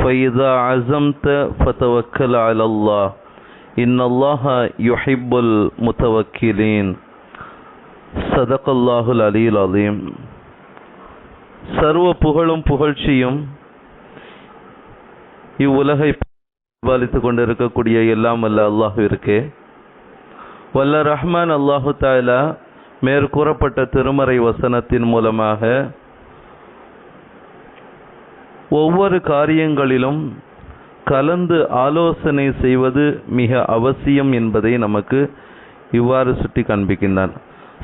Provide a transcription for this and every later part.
فإذا عزمت فتوكل على الله إن الله يحب المتوكلين صدق الله العلي العظيم சர்வ புகழும் புகழ்ச்சியும் இவ்வுலகை பாலித்துக் கொண்டிருக்கக்கூடிய எல்லாம் அல்ல அல்லாஹ் இருக்கே வல்ல ரஹ்மான் அல்லாஹு தாலா மேற்கூறப்பட்ட திருமறை வசனத்தின் மூலமாக ஒவ்வொரு காரியங்களிலும் கலந்து ஆலோசனை செய்வது மிக அவசியம் என்பதை நமக்கு இவ்வாறு சுட்டி காண்பிக்கின்றான்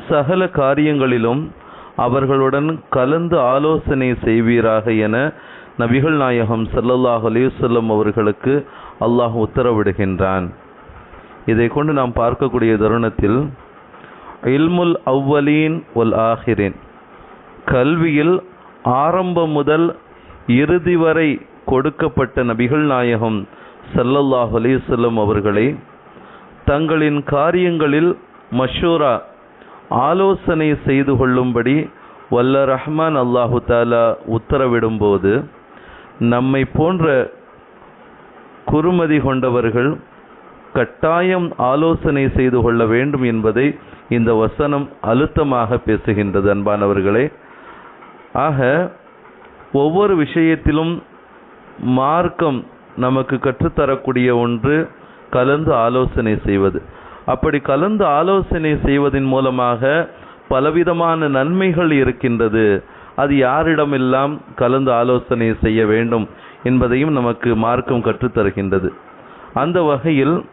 சகல காரியங்களிலும் அவர்களுடன் கலந்து ஆலோசனை செய்வீராக என நபிகள் நாயகம் சல்லல்லாஹ் அலைஹி அவர்களுக்கு அல்லாஹ் உத்தரவிடுகின்றான். இதை கொண்டு நாம் பார்க்கக்கூடிய தருணத்தில் இல்முல் அவ்வலீன் ஒல் ஆஹிரின். கல்வியில் ஆரம்பம் முதல் இறுதி வரை கொடுக்கப்பட்ட நபிகள் நாயகம் சல்லல்லாஹ் அலிசல்லம் அவர்களே அவர்களை தங்களின் காரியங்களில் மஷூரா ஆலோசனை செய்து கொள்ளும்படி வல்ல ரஹ்மான் அல்லாஹு தாலா உத்தரவிடும்போது நம்மை போன்ற குறுமதி கொண்டவர்கள் கட்டாயம் ஆலோசனை செய்து கொள்ள வேண்டும் என்பதை இந்த வசனம் அழுத்தமாக பேசுகின்றது அன்பானவர்களே. ஆக ஒவ்வொரு விஷயத்திலும் மார்க்கம் நமக்கு கற்றுத்தரக்கூடிய ஒன்று கலந்து ஆலோசனை செய்வது. அப்படி கலந்து ஆலோசனை செய்வதன் மூலமாக பலவிதமான நன்மைகள் இருக்கின்றது. அது யாரிடமெல்லாம் கலந்து ஆலோசனை செய்ய வேண்டும் என்பதையும் நமக்கு மார்க்கம் கற்றுத்தருகின்றது. அந்த வகையில்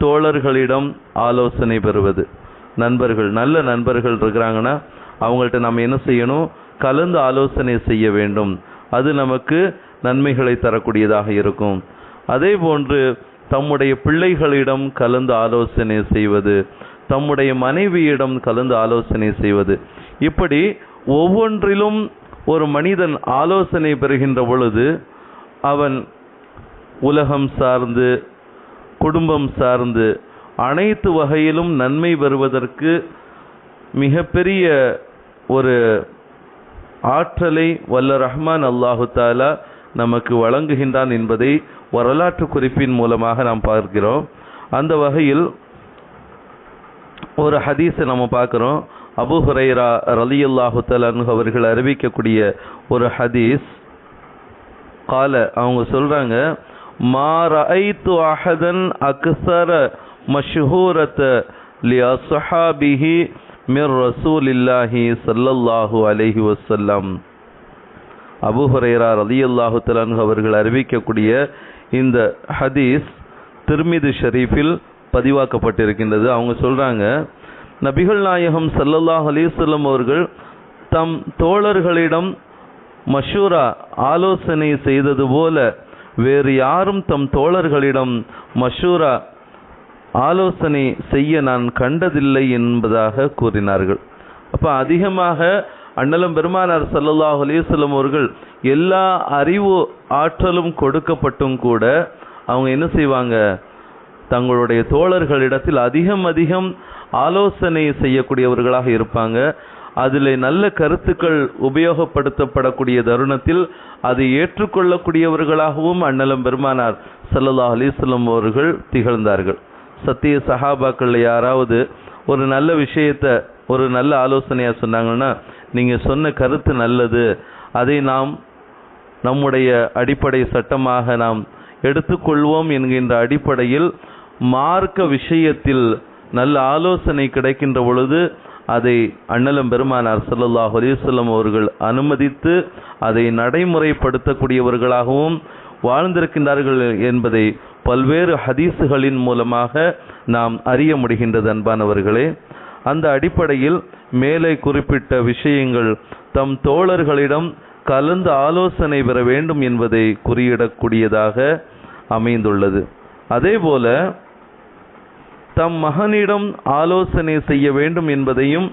தோழர்களிடம் ஆலோசனை பெறுவது. நண்பர்கள் நல்ல நண்பர்கள் இருக்கிறாங்கன்னா அவங்கள்ட்ட நம்ம என்ன செய்யணும்? கலந்து ஆலோசனை செய்ய வேண்டும். அது நமக்கு நன்மைகளை தரக்கூடியதாக இருக்கும். அதே போன்று தம்முடைய பிள்ளைகளிடம் கலந்து ஆலோசனை செய்வது தம்முடைய மனைவியிடம் கலந்து ஆலோசனை செய்வது. இப்படி ஒவ்வொன்றிலும் ஒரு மனிதன் ஆலோசனை பெறுகின்ற பொழுது அவன் உலகம் சார்ந்து குடும்பம் சார்ந்து அனைத்து வகையிலும் நன்மை பெறுவதற்கு மிகப்பெரிய ஒரு ஆற்றலை வல்ல ரஹ்மான் அல்லாஹு தாலா நமக்கு வழங்குகின்றான் என்பதை வரலாற்று குறிப்பின் மூலமாக நாம் பார்க்கிறோம். அந்த வகையில் ஒரு ஹதீஸை நம்ம பார்க்குறோம். அபு ஹுரைரா ரலியல்லாஹு தலான் அவர்கள் அறிவிக்கக்கூடிய ஒரு ஹதீஸ். கால அவங்க சொல்றாங்க மா ரஐத்து அஹதன் அக்ஸர மஷ்ஹூரத மிர் ரசூலில்லாஹி சல்லல்லாஹு அலஹி வசல்லம் அபு அலி அல்லாஹு தலான் அவர்கள் அறிவிக்கக்கூடிய இந்த ஹதீஸ் திருமிது ஷரீஃபில் பதிவாக்கப்பட்டிருக்கின்றது அவங்க சொல்றாங்க நபிகள் நாயகம் சல்லல்லாஹ் அலிசல்லம் அவர்கள் தம் தோழர்களிடம் மஷூரா ஆலோசனை செய்தது போல வேறு யாரும் தம் தோழர்களிடம் மஷூரா ஆலோசனை செய்ய நான் கண்டதில்லை என்பதாக கூறினார்கள். அப்போ அதிகமாக அண்ணலம் பெருமானார் சல்லல்லாஹ் அலிசல்லம் அவர்கள் எல்லா அறிவு ஆற்றலும் கொடுக்கப்பட்டும் கூட அவங்க என்ன செய்வாங்க? தங்களுடைய தோழர்களிடத்தில் அதிகம் அதிகம் ஆலோசனை செய்யக்கூடியவர்களாக இருப்பாங்க. அதில் நல்ல கருத்துக்கள் உபயோகப்படுத்தப்படக்கூடிய தருணத்தில் அதை ஏற்றுக்கொள்ளக்கூடியவர்களாகவும் அண்ணலம் பெருமானார் சல்லல்லாஹ் அலிஸ்லம் அவர்கள் திகழ்ந்தார்கள். சத்திய சஹாபாக்கள் யாராவது ஒரு நல்ல விஷயத்த ஒரு நல்ல ஆலோசனையாக சொன்னாங்கன்னா நீங்கள் சொன்ன கருத்து நல்லது. அதை நாம் நம்முடைய அடிப்படை சட்டமாக நாம் எடுத்துக்கொள்வோம் என்கின்ற அடிப்படையில் மார்க்க விஷயத்தில் நல்ல ஆலோசனை கிடைக்கின்ற பொழுது அதை அண்ணலம் பெருமானார் ஸல்லல்லாஹு அலைஹி அவர்கள் அனுமதித்து அதை நடைமுறைப்படுத்தக்கூடியவர்களாகவும் வாழ்ந்திருக்கின்றார்கள் என்பதை பல்வேறு ஹதீஸுகளின் மூலமாக நாம் அறிய முடிகின்றது அன்பானவர்களே. அந்த அடிப்படையில் மேலே குறிப்பிட்ட விஷயங்கள் தம் தோழர்களிடம் கலந்து ஆலோசனை பெற வேண்டும் என்பதை குறியிடக்கூடியதாக அமைந்துள்ளது. அதேபோல தம் மகனிடம் ஆலோசனை செய்ய வேண்டும் என்பதையும்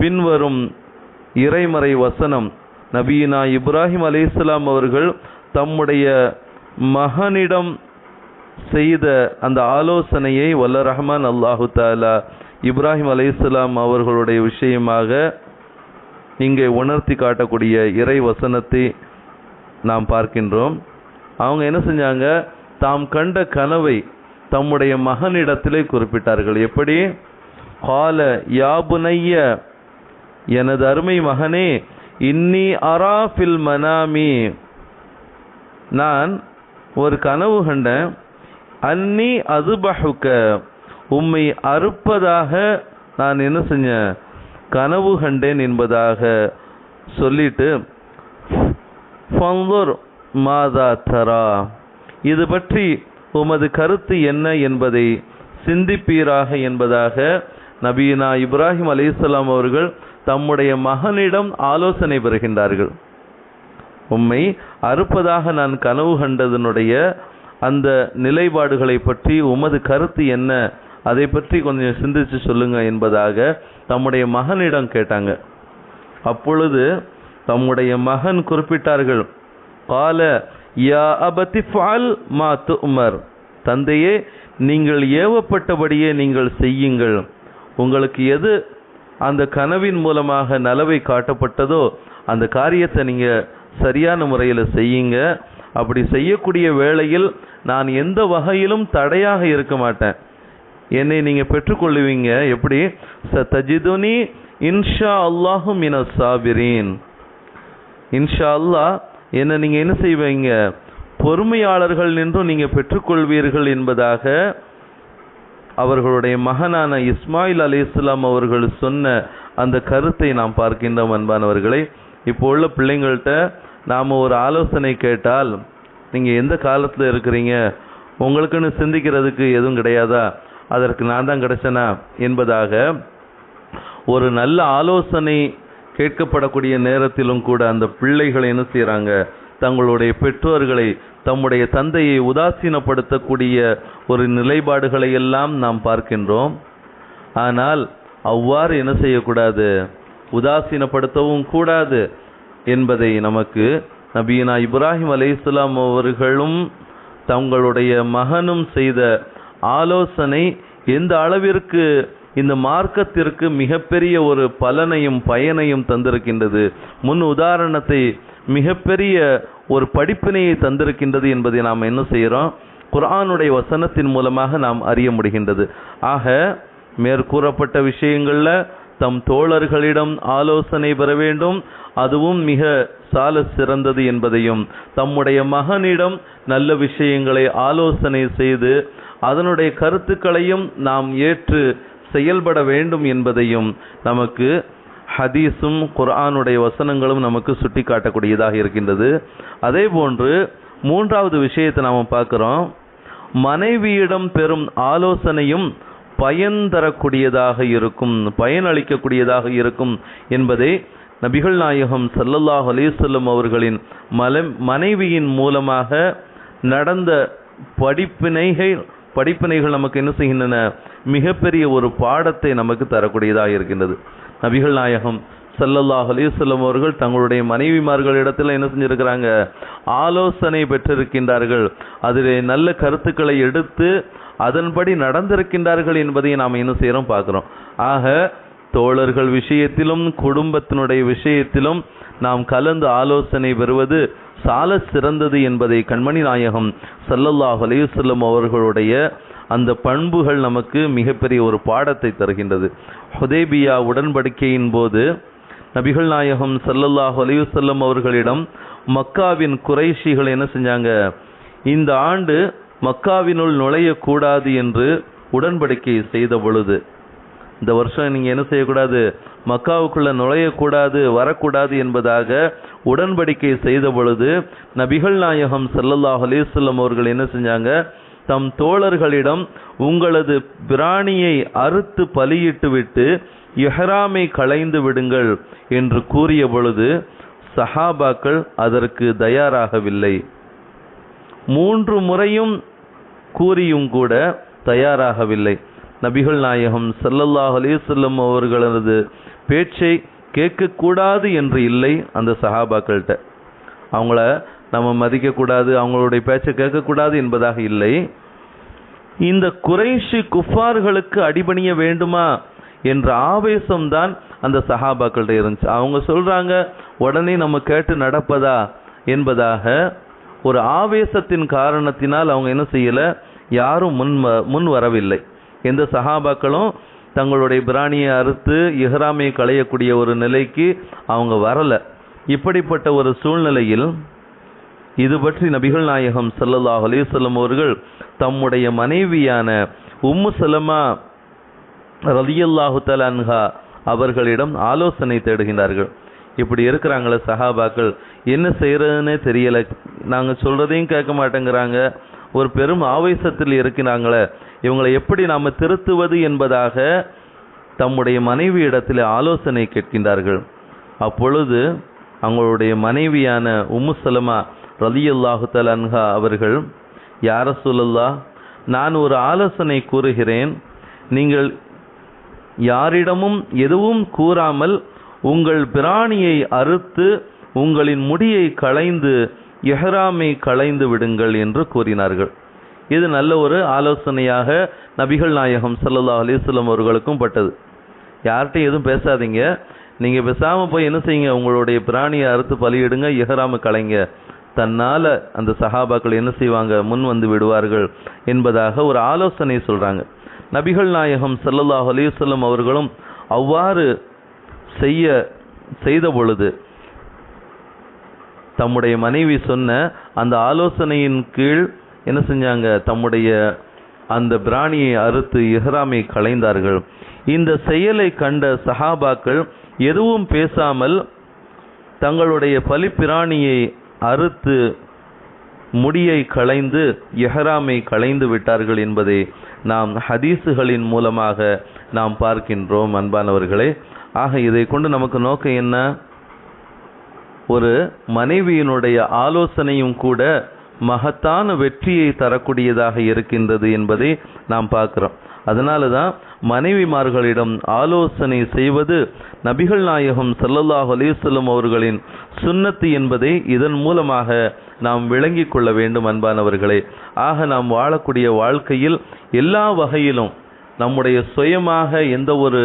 பின்வரும் இறைமறை வசனம் நபீனா இப்ராஹிம் அலைஹிஸ்ஸலாம் அவர்கள் தம்முடைய மகனிடம் செய்த அந்த ஆலோசனையை வல்ல ரஹ்மான் அல்லாஹு தாலா இப்ராஹிம் அலைஹிஸ்ஸலாம் அவர்களுடைய விஷயமாக இங்கே உணர்த்தி காட்டக்கூடிய இறை வசனத்தை நாம் பார்க்கின்றோம். அவங்க என்ன செஞ்சாங்க? தாம் கண்ட கனவை தம்முடைய மகனிடத்திலே குறிப்பிட்டார்கள். எப்படி? கால யாபுனைய எனது அருமை மகனே இன்னி அராஃபில் மனாமி. நான் ஒரு கனவு கண்டேன். அன்னி அதுபஹுக்க. உம்மை அறுப்பதாக நான் என்ன செஞ்சேன் கனவு கண்டேன் என்பதாக சொல்லிட்டு ஃபங்கோர் மாதா தரா. இது பற்றி உமது கருத்து என்ன என்பதை சிந்திப்பீராக என்பதாக நபீனா இப்ராஹிம் அலிசலாம் அவர்கள் தம்முடைய மகனிடம் ஆலோசனை பெறுகின்றார்கள். உம்மை அறுப்பதாக நான் கனவு கண்டதனுடைய அந்த நிலைப்பாடுகளை பற்றி உமது கருத்து என்ன அதை பற்றி கொஞ்சம் சிந்திச்சு சொல்லுங்க என்பதாக தம்முடைய மகனிடம் கேட்டாங்க. அப்பொழுது தம்முடைய மகன் குறிப்பிட்டார்கள் கால யா அபத்தி ஃபால் மா துமர். தந்தையே நீங்கள் ஏவப்பட்டபடியே நீங்கள் செய்யுங்கள். உங்களுக்கு எது அந்த கனவின் மூலமாக நலவை காட்டப்பட்டதோ அந்த காரியத்தை நீங்கள் சரியான முறையில் செய்யுங்க. அப்படி செய்யக்கூடிய வேளையில் நான் எந்த வகையிலும் தடையாக இருக்க மாட்டேன். என்னை நீங்கள் பெற்றுக்கொள்ளுவீங்க. எப்படி? ச தஜிதுனி இன்ஷா அல்லாஹு மின சாபிரீன். இன்ஷா அல்லாஹ் என்ன நீங்கள் என்ன செய்வீங்க? பொறுமையாளர்கள் நின்றும் நீங்கள் பெற்றுக்கொள்வீர்கள் என்பதாக அவர்களுடைய மகனான இஸ்மாயில் அலி இஸ்லாம் அவர்கள் சொன்ன அந்த கருத்தை நாம் பார்க்கின்றோம் அன்பானவர்களை. இப்போ உள்ள பிள்ளைங்கள்ட்ட நாம் ஒரு ஆலோசனை கேட்டால் நீங்கள் எந்த காலத்தில் இருக்கிறீங்க? உங்களுக்குன்னு சிந்திக்கிறதுக்கு எதுவும் கிடையாதா? அதற்கு நான் தான் கிடைச்சனா? என்பதாக ஒரு நல்ல ஆலோசனை கேட்கப்படக்கூடிய நேரத்திலும் கூட அந்த பிள்ளைகள் என்ன செய்கிறாங்க தங்களுடைய பெற்றோர்களை தம்முடைய தந்தையை உதாசீனப்படுத்தக்கூடிய ஒரு நிலைப்பாடுகளை எல்லாம் நாம் பார்க்கின்றோம். ஆனால் அவ்வாறு என்ன செய்யக்கூடாது? உதாசீனப்படுத்தவும் கூடாது. என்பதை நமக்கு நபீனா இப்ராஹிம் அலைஹிஸ்ஸலாம் அவர்களும் தங்களுடைய மகனும் செய்த ஆலோசனை எந்த அளவிற்கு இந்த மார்க்கத்திற்கு மிகப்பெரிய ஒரு பலனையும் பயனையும் தந்திருக்கின்றது. முன் உதாரணத்தை மிகப்பெரிய ஒரு படிப்பினையை தந்திருக்கின்றது என்பதை நாம் என்ன செய்கிறோம்? குரானுடைய வசனத்தின் மூலமாக நாம் அறிய முடிகின்றது. ஆக மேற்கூறப்பட்ட விஷயங்களில் தம் தோழர்களிடம் ஆலோசனை பெற வேண்டும். அதுவும் மிக சால சிறந்தது என்பதையும் தம்முடைய மகனிடம் நல்ல விஷயங்களை ஆலோசனை செய்து அதனுடைய கருத்துக்களையும் நாம் ஏற்று செயல்பட வேண்டும் என்பதையும் நமக்கு ஹதீஸும் குர்ஆனுடைய வசனங்களும் நமக்கு சுட்டி காட்டக்கூடியதாக இருக்கின்றது. அதே போன்று மூன்றாவது விஷயத்தை நாம் பார்க்குறோம். மனைவியிடம் பெறும் ஆலோசனையும் பயன் தரக்கூடியதாக இருக்கும் பயனளிக்கக்கூடியதாக இருக்கும் என்பதை நபிகள் நாயகம் சல்லல்லாஹ் அலிசல்லம் அவர்களின் மல மனைவியின் மூலமாக நடந்த படிப்பினைகள் படிப்பினைகள் நமக்கு என்ன செய்கின்றன? மிகப்பெரிய ஒரு பாடத்தை நமக்கு தரக்கூடியதாக இருக்கின்றது. நபிகள் நாயகம் சல்லல்லாஹ் அலிசல்லம் அவர்கள் தங்களுடைய மனைவிமார்களிடத்தில் என்ன செஞ்சிருக்கிறாங்க? ஆலோசனை பெற்றிருக்கின்றார்கள். அதிலே நல்ல கருத்துக்களை எடுத்து அதன்படி நடந்திருக்கின்றார்கள் என்பதை நாம் என்ன செய்கிறோம் பார்க்குறோம். ஆக தோழர்கள் விஷயத்திலும் குடும்பத்தினுடைய விஷயத்திலும் நாம் கலந்து ஆலோசனை பெறுவது சால சிறந்தது என்பதை கண்மணி நாயகம் சல்லல்லாஹ் அலையுசல்லம் அவர்களுடைய அந்த பண்புகள் நமக்கு மிகப்பெரிய ஒரு பாடத்தை தருகின்றது. ஹுதேபியா உடன்படிக்கையின் போது நபிகள் நாயகம் சல்லல்லாஹ் அலையுசல்லம் அவர்களிடம் மக்காவின் குறைஷிகள் என்ன செஞ்சாங்க? இந்த ஆண்டு மக்காவினுள் நுழையக்கூடாது என்று உடன்படிக்கை செய்த பொழுது இந்த வருஷம் நீங்கள் என்ன செய்யக்கூடாது? மக்காவுக்குள்ளே நுழையக்கூடாது வரக்கூடாது என்பதாக உடன்படிக்கை செய்த பொழுது நபிகள் நாயகம் சல்லல்லாஹ் அலிசல்லம் அவர்கள் என்ன செஞ்சாங்க? தம் தோழர்களிடம் உங்களது பிராணியை அறுத்து பலியிட்டு விட்டு களைந்து விடுங்கள் என்று கூறிய பொழுது சஹாபாக்கள் அதற்கு தயாராகவில்லை. மூன்று முறையும் கூறியும் கூட தயாராகவில்லை. நபிகள் நாயகம் சல்லல்லாஹ் அலிசல்லம் அவர்களது பேச்சை கேட்கக்கூடாது என்று இல்லை அந்த சஹாபாக்கள்கிட்ட. அவங்கள நம்ம மதிக்கக்கூடாது அவங்களுடைய பேச்சை கேட்கக்கூடாது என்பதாக இல்லை. இந்த குறைஷி குஃபார்களுக்கு அடிபணிய வேண்டுமா என்ற ஆவேசம்தான் அந்த சஹாபாக்கள்கிட்ட இருந்துச்சு. அவங்க சொல்கிறாங்க உடனே நம்ம கேட்டு நடப்பதா என்பதாக ஒரு ஆவேசத்தின் காரணத்தினால் அவங்க என்ன செய்யலை? யாரும் முன் வ- முன் வரவில்லை. எந்த சஹாபாக்களும் தங்களுடைய பிராணியை அறுத்து இஹ்ராமை களையக்கூடிய ஒரு நிலைக்கு அவங்க வரலை. இப்படிப்பட்ட ஒரு சூழ்நிலையில் இது பற்றி நபிகள் நாயகம் சல்லல்லாஹ் அலிசல்லம் அவர்கள் தம்முடைய மனைவியான உம்மு சலமா ரலியல்லாஹு தலான்ஹா அன்ஹா அவர்களிடம் ஆலோசனை தேடுகின்றார்கள். இப்படி இருக்கிறாங்களே சஹாபாக்கள் என்ன செய்கிறதுனே தெரியலை. நாங்கள் சொல்கிறதையும் கேட்க மாட்டேங்கிறாங்க. ஒரு பெரும் ஆவேசத்தில் இருக்கிறாங்களே. இவங்களை எப்படி நாம் திருத்துவது என்பதாக தம்முடைய மனைவி இடத்தில் ஆலோசனை கேட்கின்றார்கள். அப்பொழுது அவங்களுடைய மனைவியான உம்மு சலமா ரலியல்லாஹு அன்ஹா அவர்கள் யார சொல்லல்லா நான் ஒரு ஆலோசனை கூறுகிறேன். நீங்கள் யாரிடமும் எதுவும் கூறாமல் உங்கள் பிராணியை அறுத்து உங்களின் முடியை களைந்து எஹராமை களைந்து விடுங்கள் என்று கூறினார்கள். இது நல்ல ஒரு ஆலோசனையாக நபிகள் நாயகம் சல்லா அலிஸ்லம் அவர்களுக்கும் பட்டது. யார்கிட்டையும் எதுவும் பேசாதீங்க. நீங்கள் பேசாமல் போய் என்ன செய்யுங்க? உங்களுடைய பிராணியை அறுத்து பலியிடுங்க எஹ்ராம கலைங்க தன்னால் அந்த சஹாபாக்கள் என்ன செய்வாங்க? முன் வந்து விடுவார்கள் என்பதாக ஒரு ஆலோசனை சொல்கிறாங்க நபிகள் நாயகம் சல்லல்லாஹ் அலைஹி அவர்களும் அவ்வாறு செய்ய செய்த பொழுது தம்முடைய மனைவி சொன்ன அந்த ஆலோசனையின் கீழ் என்ன செஞ்சாங்க? தம்முடைய அந்த பிராணியை அறுத்து இஹ்ராமை களைந்தார்கள். இந்த செயலை கண்ட சஹாபாக்கள் எதுவும் பேசாமல் தங்களுடைய பலிப்பிராணியை அறுத்து முடியை களைந்து எஹராமை களைந்து விட்டார்கள் என்பதை நாம் ஹதீஸுகளின் மூலமாக நாம் பார்க்கின்றோம் அன்பானவர்களே. ஆக இதை கொண்டு நமக்கு நோக்கம் என்ன? ஒரு மனைவியினுடைய ஆலோசனையும் கூட மகத்தான வெற்றியை தரக்கூடியதாக இருக்கின்றது என்பதை நாம் பார்க்குறோம். அதனால தான் மனைவிமார்களிடம் ஆலோசனை செய்வது நபிகள் நாயகம் சல்லல்லாஹ் அலிசல்லம் அவர்களின் சுன்னத்து என்பதை இதன் மூலமாக நாம் விளங்கிக் கொள்ள வேண்டும் அன்பானவர்களே. ஆக நாம் வாழக்கூடிய வாழ்க்கையில் எல்லா வகையிலும் நம்முடைய சுயமாக எந்த ஒரு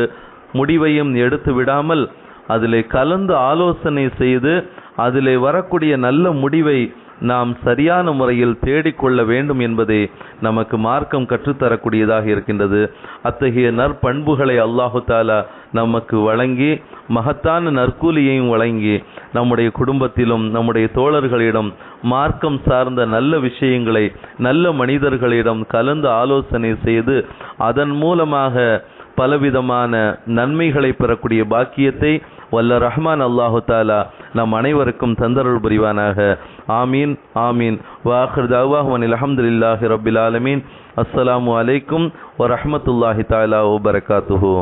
முடிவையும் எடுத்து விடாமல் அதிலே கலந்து ஆலோசனை செய்து அதிலே வரக்கூடிய நல்ல முடிவை நாம் சரியான முறையில் தேடிக்கொள்ள வேண்டும் என்பதை நமக்கு மார்க்கம் கற்றுத்தரக்கூடியதாக இருக்கின்றது. அத்தகைய நற்பண்புகளை அல்லாஹு தாலா நமக்கு வழங்கி மகத்தான நற்கூலியையும் வழங்கி நம்முடைய குடும்பத்திலும் நம்முடைய தோழர்களிடம் மார்க்கம் சார்ந்த நல்ல விஷயங்களை நல்ல மனிதர்களிடம் கலந்து ஆலோசனை செய்து அதன் மூலமாக பலவிதமான நன்மைகளை பெறக்கூடிய பாக்கியத்தை வல்ல ரஹ்மான் அல்லாஹு தாலா நம் அனைவருக்கும் தந்தருள் புரிவானாக ஆமீன் ஆமீன் வாஹிர் தாவாஹ் அலமதுல்லாஹி ரபில் ஆலமீன் அஸ்ஸலாமு அலைக்கும் வரஹ்மத்துல்லாஹி தாலா வபரகாத்துஹு